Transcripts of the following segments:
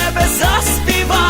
Тебе заспіваєм,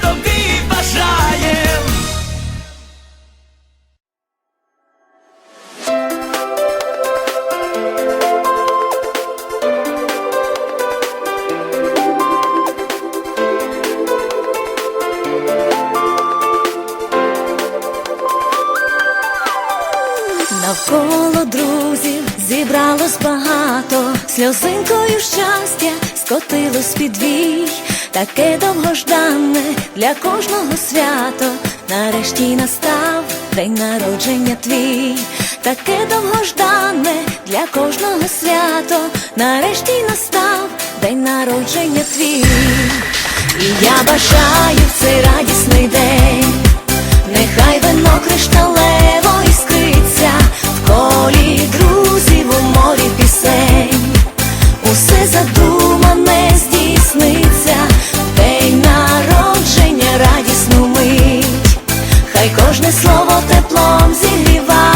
тобі бажаєм. Навколо друзів зібралось багато, сльозинкою щастя скотилось під вій, таке довгожданне для кожного свято. Нарешті настав день народження твій, таке довгожданне для кожного свято. Нарешті настав день народження твій, і я бажаю в цей радісний день. Нехай вино кришталево іскриться в колі друзів кожне слово теплом зігріває.